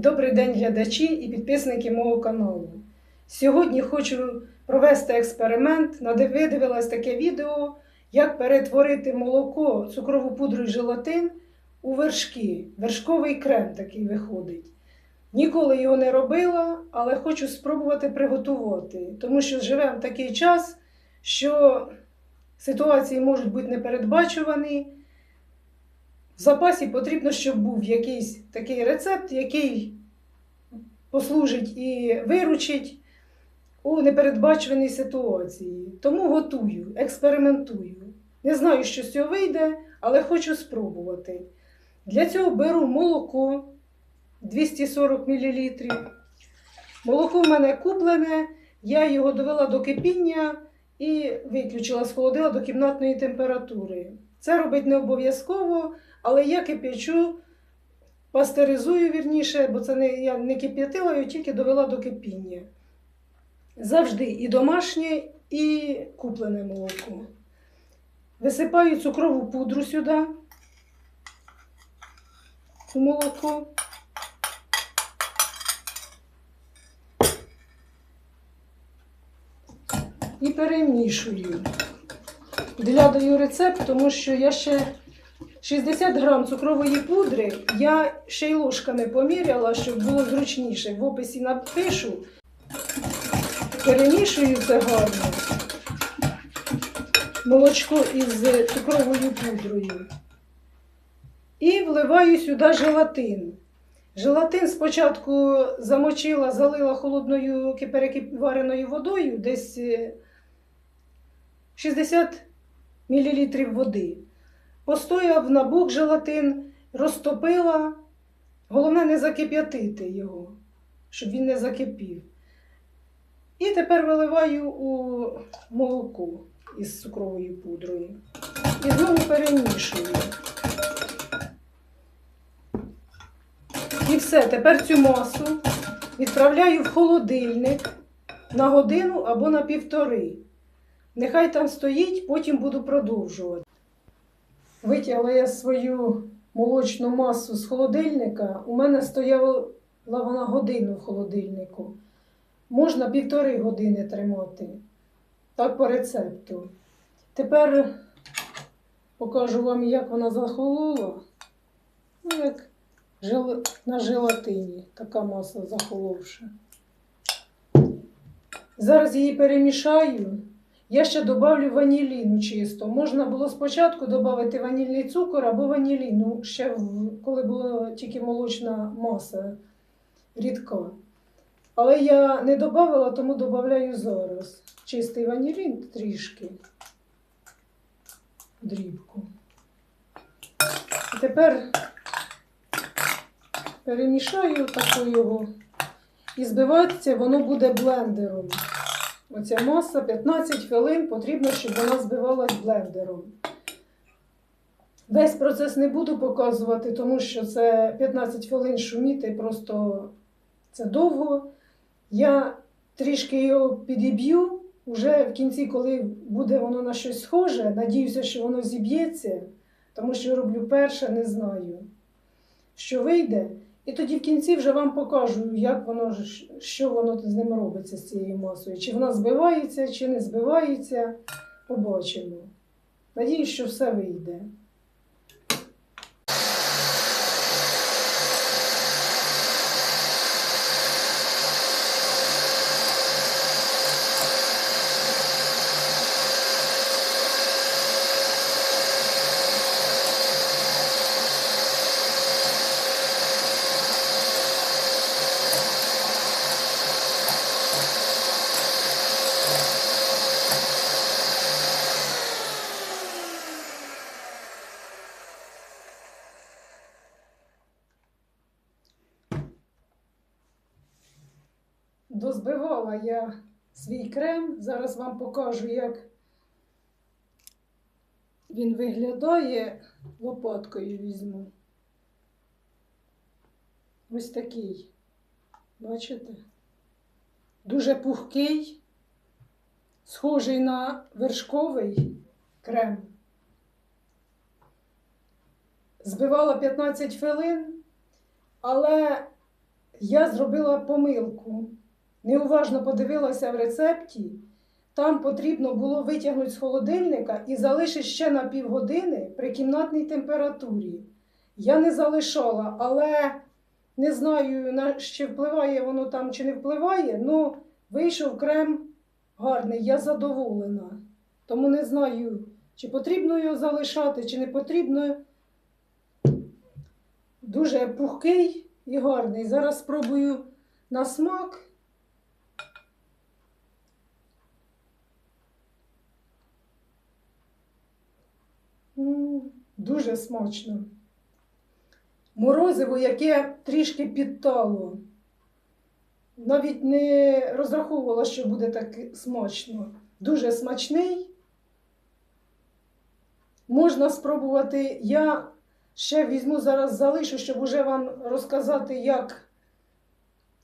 Добрий день, глядачі і підписники мого каналу. Сьогодні хочу провести експеримент. Нади- Видивилась таке відео, як перетворити молоко, цукрову пудру і желатин у вершки. Вершковий крем такий виходить. Ніколи його не робила, але хочу спробувати приготувати, тому що живемо в такий час, що ситуації можуть бути непередбачувані. В запасі потрібно, щоб був якийсь такий рецепт, який послужить і виручить у непередбачуваній ситуації. Тому готую, експериментую. Не знаю, що з цього вийде, але хочу спробувати. Для цього беру молоко 240 мл. Молоко в мене куплене, я його довела до кипіння і виключила з холодила до кімнатної температури. Це робить не обов'язково, але я кип'ячу, пастеризую вірніше, бо це не, я не кип'ятила, його тільки довела до кипіння. Завжди і домашнє, і куплене молоко. Висипаю цукрову пудру сюди, у молоко. І перемішую. Для рецепт, тому що я ще 60 грам цукрової пудри я ще й ложками поміряла, щоб було зручніше. В описі напишу. Перемішую це гарно. Молочко із цукровою пудрою. І вливаю сюди желатин. Желатин спочатку замочила, залила холодною перекипареною водою, десь е, 60 мл води. Постояв набух желатин, розтопила. Головне не закип'ятити його, щоб він не закипів. І тепер виливаю у молоко із цукровою пудрою. І знову перемішую. І все, тепер цю масу відправляю в холодильник на годину або на півтори. Нехай там стоїть, потім буду продовжувати. Витягла я свою молочну масу з холодильника. У мене стояла вона годину в холодильнику. Можна півтори години тримати. Так по рецепту. Тепер покажу вам, як вона захолола. Ну, як на желатині. Така маса захоловша. Зараз її перемішаю. Я ще додавлю ваніліну чисто. Можна було спочатку додати ванільний цукор або ваніліну, ще коли була тільки молочна маса рідка. Але я не додавала, тому додаю зараз. Чистий ванілін трішки. Дрібку. І тепер перемішаю його. І збиватися воно буде блендером. Оця маса 15 хвилин потрібно, щоб вона збивалась блендером. Весь процес не буду показувати, тому що це 15 хвилин шуміти, просто це довго. Я трішки його підіб'ю. Уже в кінці, коли буде воно на щось схоже, надіюся, що воно зіб'ється, тому що роблю перше, не знаю, що вийде. І тоді в кінці вже вам покажу, як воно що воно з ним робиться з цією масою. Чи вона збивається, чи не збивається. Побачимо. Надіюсь, що все вийде. Дозбивала я свій крем. Зараз вам покажу, як він виглядає. Лопаткою візьму. Ось такий. Бачите? Дуже пухкий, схожий на вершковий крем. Збивала 15 хвилин, але я зробила помилку. Неуважно подивилася в рецепті. Там потрібно було витягнути з холодильника і залишити ще на півгодини при кімнатній температурі. Я не залишала, але не знаю, на чи впливає воно там, чи не впливає, але вийшов крем гарний, я задоволена. Тому не знаю, чи потрібно його залишати, чи не потрібно. Дуже пухкий і гарний. Зараз спробую на смак. Дуже смачно. Морозиво, яке трішки підтало. Навіть не розраховувала, що буде так смачно. Дуже смачний. Можна спробувати. Я ще візьму зараз залишу, щоб уже вам розказати, як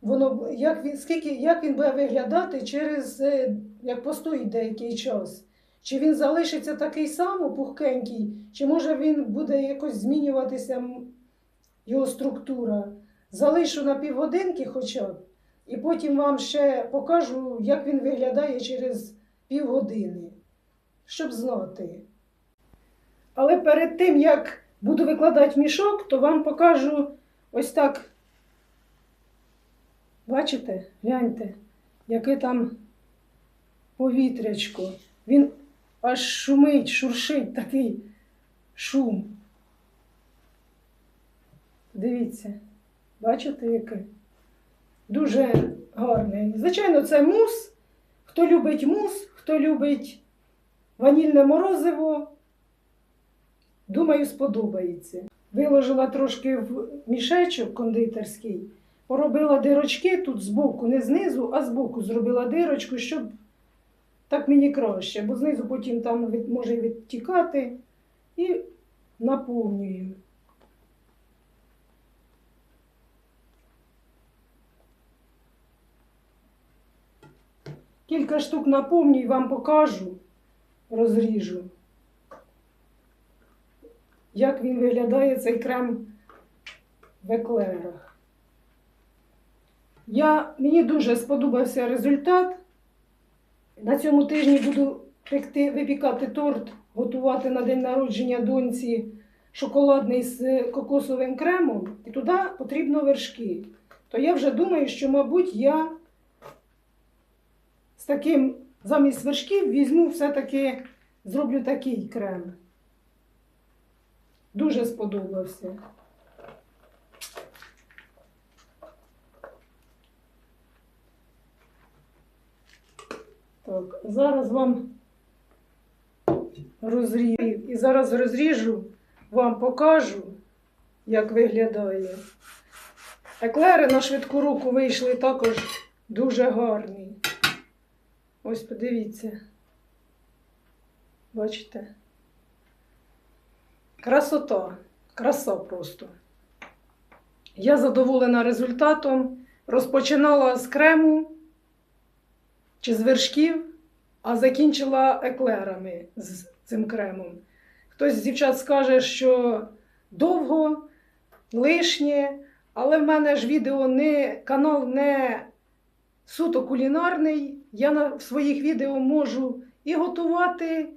воно як він, скільки, як він буде виглядати через е, як постоїть деякий час. Чи він залишиться такий самий пухкенький, чи може він буде якось змінюватися його структура. Залишу на півгодинки хоча б, і потім вам ще покажу, як він виглядає через півгодини, щоб знати. Але перед тим, як буду викладати мішок, то вам покажу ось так. Бачите, гляньте, яке там повітрячко. Він аж шумить, шуршить такий шум. Дивіться, бачите, яке? Дуже гарний. Звичайно, це мус. Хто любить мус, хто любить ванільне морозиво, думаю, сподобається. Виложила трошки в мішечок кондитерський, поробила дирочки тут збоку, не знизу, а збоку зробила дирочку, щоб так мені краще, бо знизу потім там від- може відтікати і наповнюю. Кілька штук наповнюю і вам покажу, розріжу, як він виглядає цей крем в еклерах. Я, мені дуже сподобався результат. На цьому тижні буду пекти, випікати торт, готувати на день народження доньці шоколадний з кокосовим кремом, і туди потрібно вершки. То я вже думаю, що, мабуть, я з таким замість вершків візьму все-таки зроблю такий крем. Дуже сподобався. Так, зараз вам розріжу. І зараз розріжу, вам покажу, як виглядає. Еклери на швидку руку вийшли також дуже гарні. Ось подивіться. Бачите? Красота, краса просто. Я задоволена результатом. Розпочинала з крему чи з вершків, а закінчила еклерами з цим кремом. Хтось з дівчат скаже, що довго, лишнє, але в мене ж відео не канал не суто кулінарний. Я на в своїх відео можу і готувати,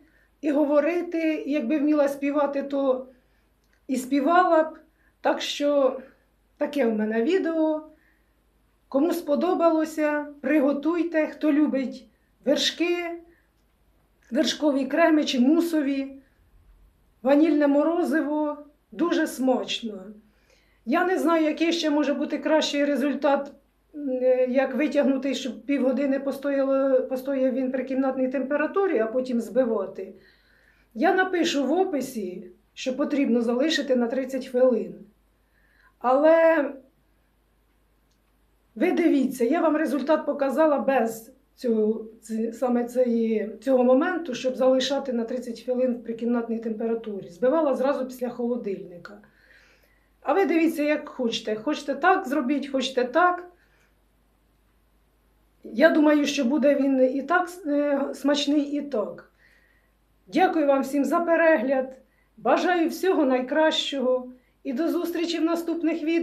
і говорити. І якби вміла співати, то і співала б. Так що таке в мене відео. Кому сподобалося, приготуйте, хто любить вершки, вершкові креми чи мусові, ванільне морозиво дуже смачно. Я не знаю, який ще може бути кращий результат, е, як витягнути, щоб півгодини постояло, постояв він при кімнатній температурі, а потім збивати. Я напишу в описі, що потрібно залишити на 30 хвилин. Але ви дивіться, я вам результат показала без цього, саме цієї, цього моменту, щоб залишати на 30 хвилин при кімнатній температурі. Збивала зразу після холодильника. А ви дивіться, як хочете. Хочете так зробіть, хочете так. Я думаю, що буде він і так е, смачний, і так. Дякую вам всім за перегляд. Бажаю всього найкращого і до зустрічі в наступних відео.